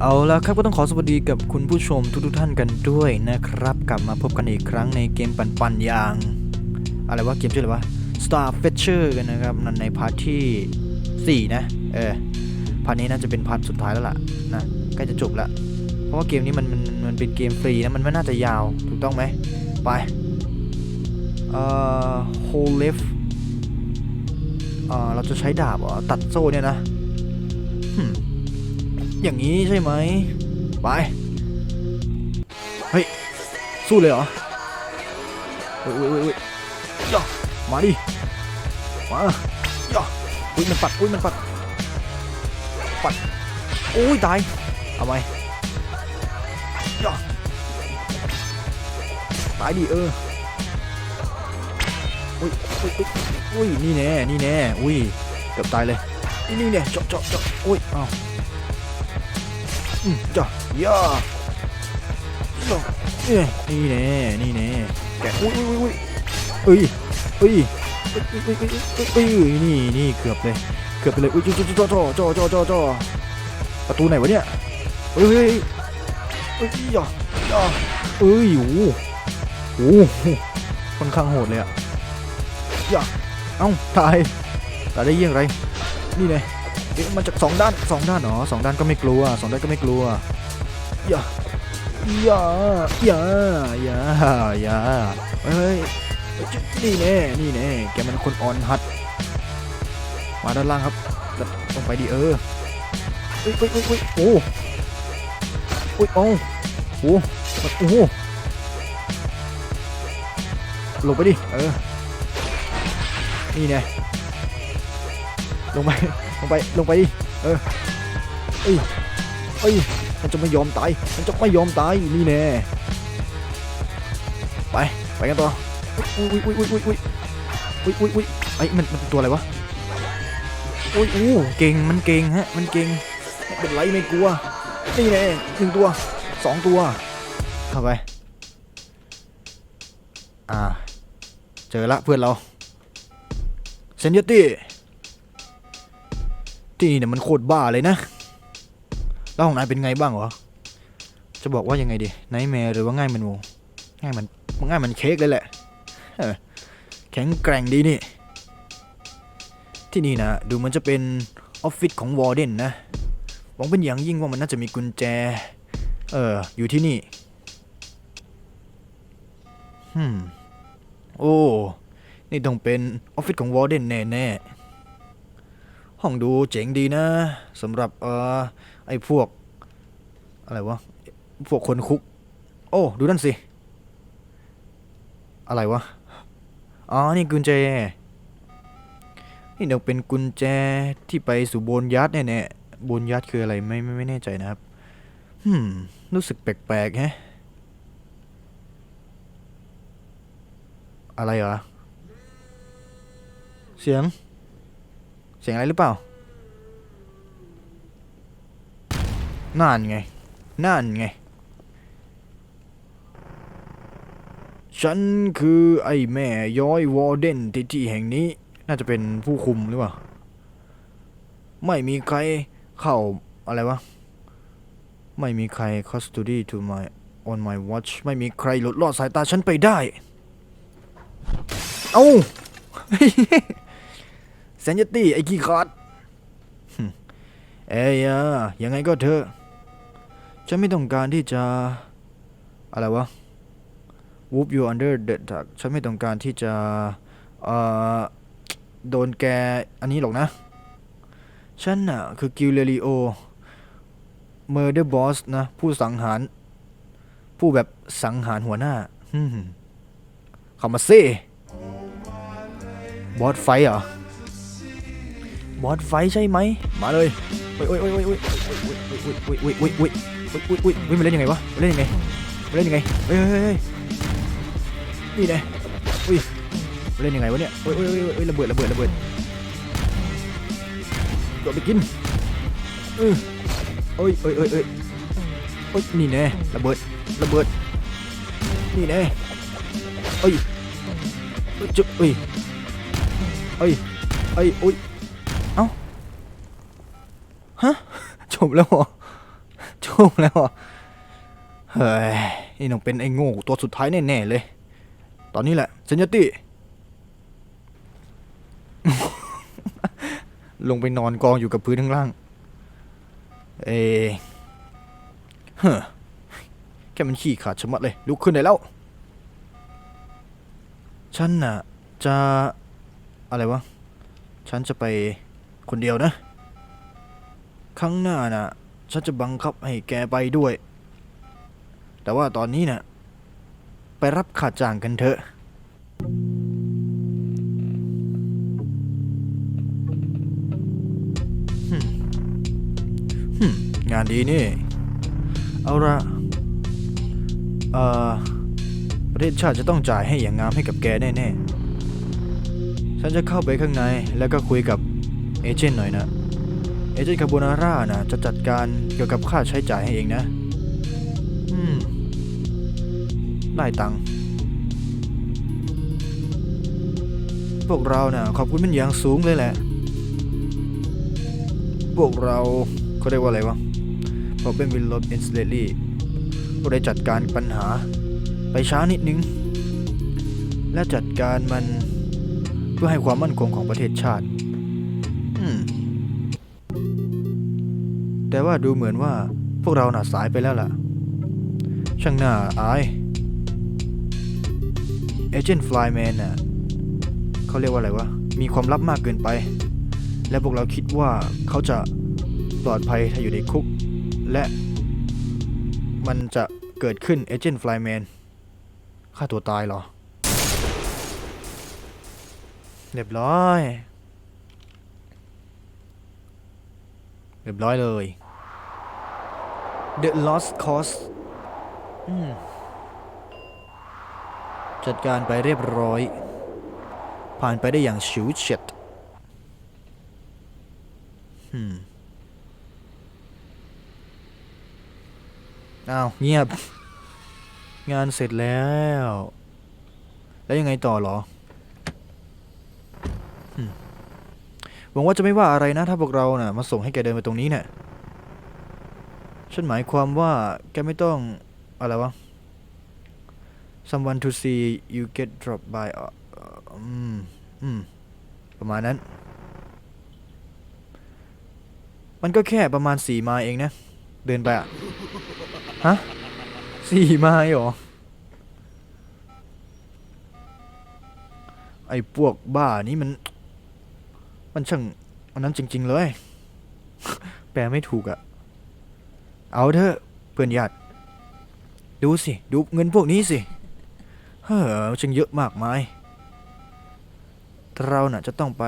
เอาละครับก็ต้องขอสวัสดีกับคุณผู้ชมทุกๆท่านกันด้วยนะครับ กลับมาพบกันอีกครั้งในเกมปันปันๆอย่าง อะไรวะเกมชื่ออะไรวะ Star Fetcher กันนะครับนั่นในพาร์ทที่ 4 นะ เออพาร์ทนี้น่าจะเป็นพาร์ทสุดท้ายแล้วล่ะนะใกล้จะจบละเพราะว่าเกมนี้มันมันมันเป็นเกมฟรีนะ มันไม่น่าจะยาวถูกต้องไหมไปเอ่อ hold left เอ่อเราจะใช้ดาบเหรอตัดโซ่เนี่ยนะ hmm อย่างนี้ใช่ไหมไป เฮ้ย สู้เลยเหรอเฮ้ยเฮ้ยเฮ้ยเฮ้ยย่ามาดิ มาย่าอุ้ยมันปัดอุ้ยมันปัด ปัดโอ้ยตาย เอาไหมย่าตายดิเออ อุ้ยอุ้ยอุ้ยนี่แน่ นี่แน่ อุ้ย เกือบตายเลย นี่นี่แน่เจาะเจาะเจาะอุ้ยอ้าวอืม จ้ะย่าจ้ะเอ้ยนี่แน่นี่แน่แกอุ้ยอุ้ยอุ้ยอุ้ยเอ้ยเอ้ยเอ้ยเอ้ยเอ้ยเอ้ยเอ้ยนี่นี่เกือบเลยเกือบไปเลยอุ้ยจ่อจ่อจ่อจ่อจ่อจ่อจ่อประตูไหนวะเนี่ยเฮ้ยเฮ้ยเฮ้ยย่าย่าเอ้ยโอ้โหโอ้โหค่อนข้างโหดเลยอะย่าเอ้าตายตายได้ยี่ยงไรนี่ไง เอ๊ะมาจากสองด้านสองด้านเหรอสองด้านก็ไม่กลัวสองด้านก็ไม่กลัวอย่าอย่าอย่าอย่าอย่าเฮ้ยนี่แน่นี่แน่แกมันคนอ่อนหัด มาด้านล่างครับลงไปดิเออเฮ้ยเฮ้ยเฮ้ยโอ้โอ้ยโอ้โหโอ้โหลงไปดิเออนี่แน่ลงไป ลงไป ลงไปดิ เออ เอ้ย เอ้ย มันจะไม่ยอมตาย มันจะไม่ยอมตาย นี่แน่ ไป ไปกันต่อ อุ้ยอุ้ยอุ้ยอุ้ยอุ้ยอุ้ยอุ้ยอุ้ยไอ้ยมัน มันเป็นตัวอะไรวะ อุ้ยอู้เก่ง มันเก่งฮะ มันเก่งเป็นไรไม่กลัว นี่แน่หนึ่งตัว สองตัว เข้าไป อ่า เจอละเพื่อนเรา เซนยตี้ ที่นี่เนี่ยมันโคตรบ้าเลยนะแล้วของนายเป็นไงบ้างวะจะบอกว่ายังไงดีไนท์แมร์หรือว่าง่ายมันโมง่ายมันง่ายมันเค้กเลยแหละแข็งแกร่งดีนี่ ที่นี่นะดูมันจะเป็นออฟฟิศของวอร์เดนนะหวังเป็นอย่างยิ่งว่ามันน่าจะมีกุญแจ เอออยู่ที่นี่ฮึมโอ้ นี่ต้องเป็นออฟฟิศของวอร์เดนแน่ๆ ห้องดูเจ๋งดีนะสำหรับเอ่อไอ้พวก อะไรวะ พวกคนคุก โอ้ ดูนั่นสิ อะไรวะ อ๋อ นี่กุญแจ นี่ต้องเป็นกุญแจที่ไปสู่โบนยัดแน่ๆโบนยัดคืออะไรไม่ไม่ไม่แน่ใจนะครับหืมรู้สึกแปลกๆแฮะอะไรเหรอ เสียง เสียงอะไรหรือเปล่า นั่นไง นั่นไง ฉันคือไอ้แม่ย้อยวอร์เดนที่ที่แห่งนี้ น่าจะเป็นผู้คุมหรือเปล่า ไม่มีใครเข้าอะไรวะ ไม่มีใคร custody to my on my watch ไม่มีใครหลุดลอดสายตาฉันไปได้ เอ้า แซนยตี้ไอ้ขี้ขาดเอ้ยอะยังไงก็เถอะ ฉันไม่ต้องการที่จะ อะไรวะ whoop you under the dark ฉันไม่ต้องการที่จะเอ่อโดนแกอันนี้หรอกนะ ฉันน่ะ คือกิลเลริโอ murder boss นะ ผู้สังหาร ผู้แบบสังหารหัวหน้าฮึ่มเข้ามาซิบอสไฟเหรอ บอสไฟใช่ไหมมาเลยโอ้ยโอ้ยโอ้ยโอ้ยโอ้ยโอ้ยโอ้ยโอ้ยโอ้ยโอ้ยโอ้ยโอ้ยโอ้ยมันเล่นยังไงวะมันเล่นยังไงมันเล่นยังไงเฮ้ยเฮ้ยเฮ้ยนี่ไงอุ้ยมันเล่นยังไงวะเนี่ยโอ้ยโอ้ยโอ้ยระเบิดระเบิดระเบิดโดดไปกินเออโอ้ยโอ้ยโอ้ยโอ้ยโอ้ยนี่แน่ระเบิดระเบิดนี่แน่เอ้ยเอ้จุ๊บเอ้ยเอ้ยเอ้ยโอ้ย ฮะชบแล้วเหรอจบแล้วเหรอเฮ้ยนี่ต้องเป็นไอ้โง่ตัวสุดท้ายแน่ๆเลย ตอนนี้แหละเซนยตี้ลงไปนอนกองอยู่กับพื้นข้างล่าง เอเฮ้อแค่มันขี้ขาดชะมัดเลย ลุกขึ้นได้แล้ว ฉันน่ะ จะอะไรวะ ฉันจะไปคนเดียวนะ ครั้งหน้านะฉันจะบังคับให้แกไปด้วย แต่ว่าตอนนี้น่ะไปรับค่าจ้างกันเถอะฮึฮึงานดีนี่ เอาละเอ่อประเทศชาติจะต้องจ่ายให้อย่างงามให้กับแกแน่ๆ ฉันจะเข้าไปข้างในแล้วก็คุยกับเอเจนต์หน่อยนะ เอเจนต์คาโบนาร่านะจะจัดการเกี่ยวกับค่าใช้จ่ายให้เองนะ อืม ได้ตังค์ พวกเรานะ่ะขอบคุณเป็นอย่างสูงเลยแหละ พวกเราเขาเรียกว่าอะไรวะพอเป็นวินลบอินสเลลี่ก็ได้จัดการปัญหาไปช้านิดนึง และจัดการมันเพื่อให้ความมั่นคงของประเทศชาติ แต่ว่าดูเหมือนว่าพวกเราหน่ะสายไปแล้วล่ะ ช่างหน่าอายเอเจนต์ฟลายแมนน่ะเขาเรียกว่าอะไรวะ มีความลับมากเกินไป และพวกเราคิดว่าเขาจะปลอดภัยถ้าอยู่ในคุก และมันจะเกิดขึ้นเอเจนต์ฟลายแมนฆ่าตัวตายเหรอ เรียบร้อย เรียบร้อยเลย The Lost Cause อืมจัดการไปเรียบร้อย ผ่านไปได้อย่างฉิวเฉียดอืมอ้าวเงียบ งานเสร็จแล้ว แล้วยังไงต่อเหรออืม หวังว่าจะไม่ว่าอะไรนะถ้าพวกเรานะ่ะมาส่งให้แกเดินไปตรงนี้เนะ่ะฉันหมายความว่าแกไม่ต้องอะไรวะ someone to see you get dropped by อืมอืมประมาณนั้น มันก็แค่ประมาณสี่ไมล์เองนะ เดินไปอะฮะสี่ไมล์เหรอ ไอ้พวกบ้านี้มัน มันช่างอันนั้นจริง ๆ เลย แปลไม่ถูกอะเอาเถอะเพื่อนญาติดูสิ ดูเงินพวกนี้สิ เฮ้อช่างเยอะมากมาย เราน่ะจะต้องไป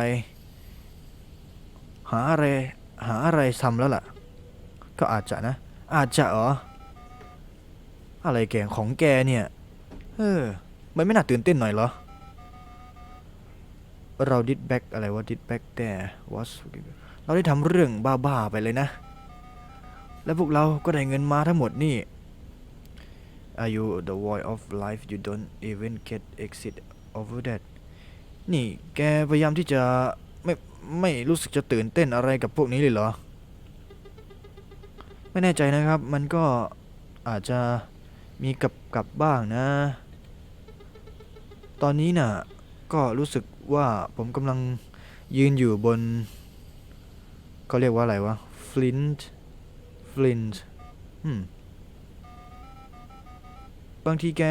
หาอะไรหาอะไรทำแล้วล่ะ ก็อาจจะนะ อาจจะเหรอ อะไรแกของแกเนี่ย เออ มันไม่น่าตื่นเต้นหน่อยเหรอ เราดิดแบ็กอะไรวะดิดแบ็กแต่ว s เราได้ทำเรื่องบ้าๆไปเลยนะ แล้วพวกเราก็ได้เงินมาทั้งหมดนี่ Are you the void of life you don't even get exit over that นี่แกพยายามที่จะไม่ไม่รู้สึกจะตื่นเต้นอะไรกับพวกนี้เลยเหรอ ไม่แน่ใจนะครับ มันก็อาจจะมีกับกับบ้างนะ ตอนนี้น่ะ ก็รู้สึกว่าผมกำลังยืนอยู่บนเขาเรียกว่าอะไรวะ flint flint อืม บางทีแก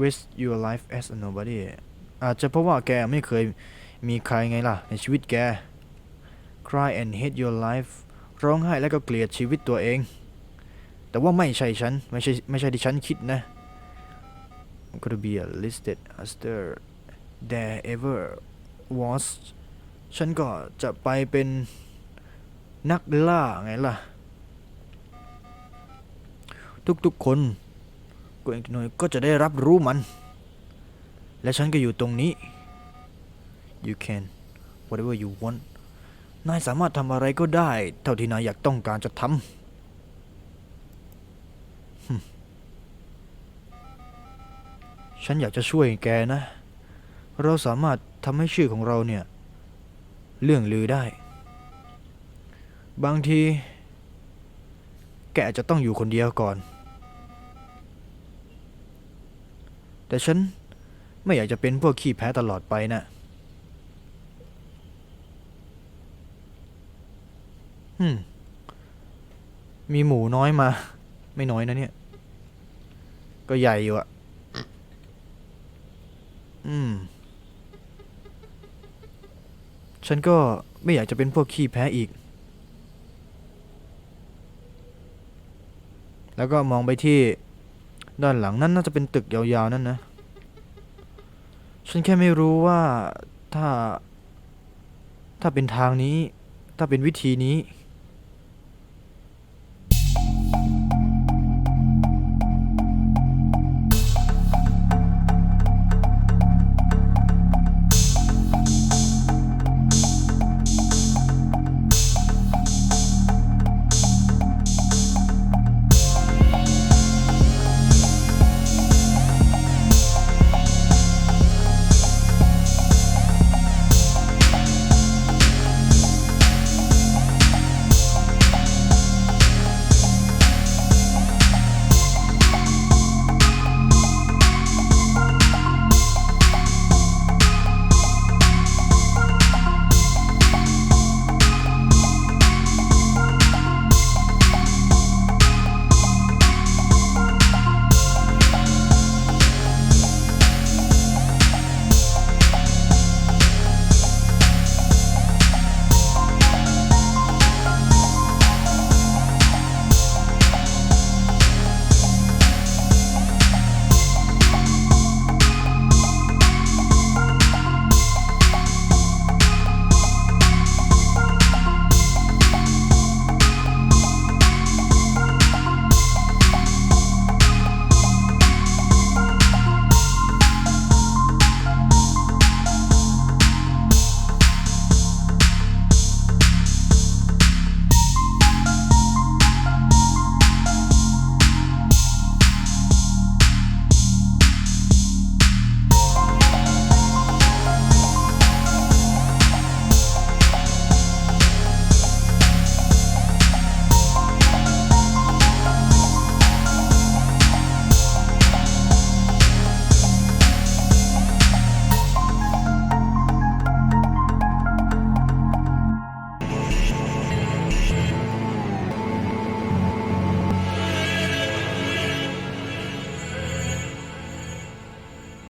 waste your life as a nobody อาจจะเพราะว่าแกไม่เคยมีใครไงล่ะ ในชีวิตแก cry and hate your life ร้องไห้แล้วก็เกลียดชีวิตตัวเอง แต่ว่าไม่ใช่ฉัน ไม่ใช่ไม่ใช่ที่ฉันคิดนะ I'm gonna be a listed as there there ever was ฉันก็จะไปเป็นนักล่าไงล่ะ ทุกๆคนก็เองหน่อยก็จะได้รับรู้มัน และฉันก็อยู่ตรงนี้ you can whatever you want นายสามารถทำอะไรก็ได้ เท่าที่นายอยากต้องการจะทำ ฉันอยากจะช่วยแกนะ เราสามารถทำให้ชื่อของเราเนี่ย เรื่องลือได้ บางที แกจะต้องอยู่คนเดียวก่อน แต่ฉันไม่อยากจะเป็นพวกขี้แพ้ตลอดไปนะอืมมีหมูน้อยมา ไม่น้อยนะเนี่ย ก็ใหญ่อยู่อะ อืม ฉันก็ไม่อยากจะเป็นพวกขี้แพ้อีก แล้วก็มองไปที่ ด้านหลังนั่นน่าจะเป็นตึกยาวๆนั่นนะ ฉันแค่ไม่รู้ว่าถ้า ถ้าเป็นทางนี้ ถ้าเป็นวิธีนี้